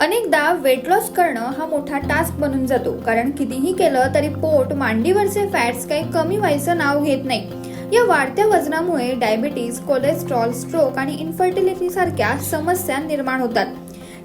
अनेकदा weight loss करणं हा मोठा टास्क बनून जातो. कारण कितीही केलं तरी पोट मांडीवरचे फॅट्स काही कमी व्हायचं नाव घेत नाही. या वाढत्या वजनामुळे डायबिटीज कोलेस्ट्रॉल स्ट्रोक आणि इन्फर्टिलिटी सारख्या समस्या निर्माण होतात.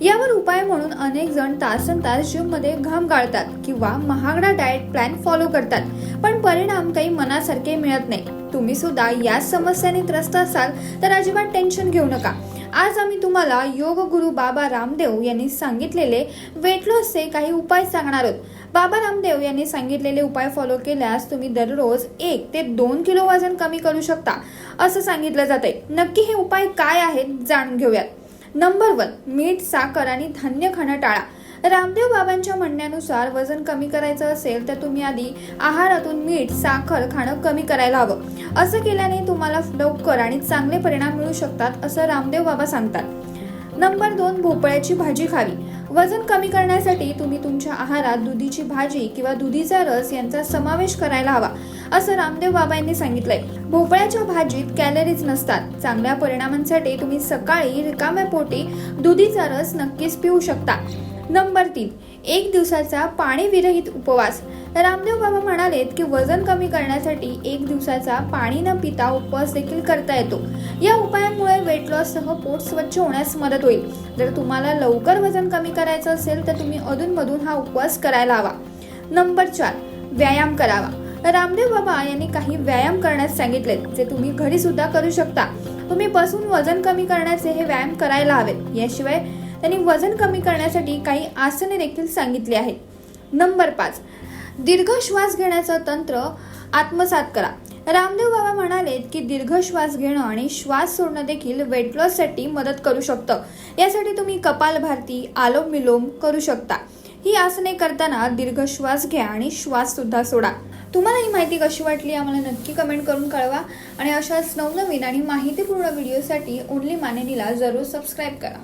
यावर उपाय म्हणून अनेक जण तासन तास जिममध्ये घाम गाळतात किंवा महागडा डाएट प्लॅन फॉलो करतात. पण परिणाम काही मनासारखे मिळत नाही. तुम्ही सुद्धा याच समस्यांनी त्रस्त असाल तर अजिबात टेन्शन घेऊ नका. आज आम्ही तुम्हाला योग गुरु बाबा रामदेव यांनी सांगितलेले वेट लॉसचे काही उपाय सांगणार आहोत. बाबा रामदेव यांनी सांगितलेले उपाय फॉलो केल्यास तुम्ही दररोज एक ते दोन किलो वजन कमी करू शकता असं सांगितलं जाते नक्की हे उपाय काय आहेत जाणून घेऊयात. नंबर वन मीठ साखर आणि धान्य खाणं टाळा रामदेव बाबांच्या म्हणण्यानुसार वजन कमी करायचं असेल तर तुम्ही आधी आहारातून मीठ साखर खाणं कमी करायला हवं. असं केल्याने तुम्हाला लवकर आणि चांगले परिणाम मिळू शकतात असं रामदेव बाबा सांगतात. नंबर दोन भोपळ्याची भाजी खावी. वजन कमी करण्यासाठी तुम्ही तुमच्या आहारात दुधीची भाजी किंवा दुधीचा रस यांचा समावेश करायला हवा असं रामदेव बाबा यांनी सांगितलंय. भोपळ्याच्या भाजीत कॅलरीज नसतात. चांगल्या परिणामांसाठी तुम्ही सकाळी रिकाम्या पोटी दुधीचा रस नक्कीच पिऊ शकता. नंबर तीन एक दिवसाचा पाणी विरहित उपवास. रामदेव बाबा म्हणालेत की वजन कमी करण्यासाठी एक दिवसाचा पाणी न पिता उपवास देखील करता येतो. या उपायामुळे वेट लॉससह पोट स्वच्छ होण्यास मदत होईल. जर तुम्हाला लवकर वजन कमी करायचं असेल तर तुम्ही अधूनमधून हा उपवास करायला हवा. नंबर चार व्यायाम करावा. रामदेव बाबा यांनी काही व्यायाम करण्यास सांगितले जे तुम्ही घरी सुद्धा करू शकता. तुम्ही बसून वजन कमी करण्याचे हे व्यायाम करायला हवेत. याशिवाय त्यांनी वजन कमी करण्यासाठी काही आसने देखील सांगितली आहेत. नंबर पाच. दीर्घ श्वास घेण्याचं तंत्र आत्मसात करा. रामदेव बाबा म्हणालेत की दीर्घ श्वास घेणं आणि श्वास सोडणं देखील वेट लॉससाठी मदत करू शकतं. यासाठी तुम्ही कपाल भारती आलोम विलोम करू शकता. ही आसने करताना दीर्घ श्वास घ्या आणि श्वास सुद्धा सोडा. तुम्हाला ही माहिती कशी वाटली आम्हाला नक्की कमेंट करून कळवा. आणि अशाच नवनवीन आणि माहितीपूर्ण व्हिडिओसाठी ओनली मानेनीला जरूर सबस्क्राईब करा.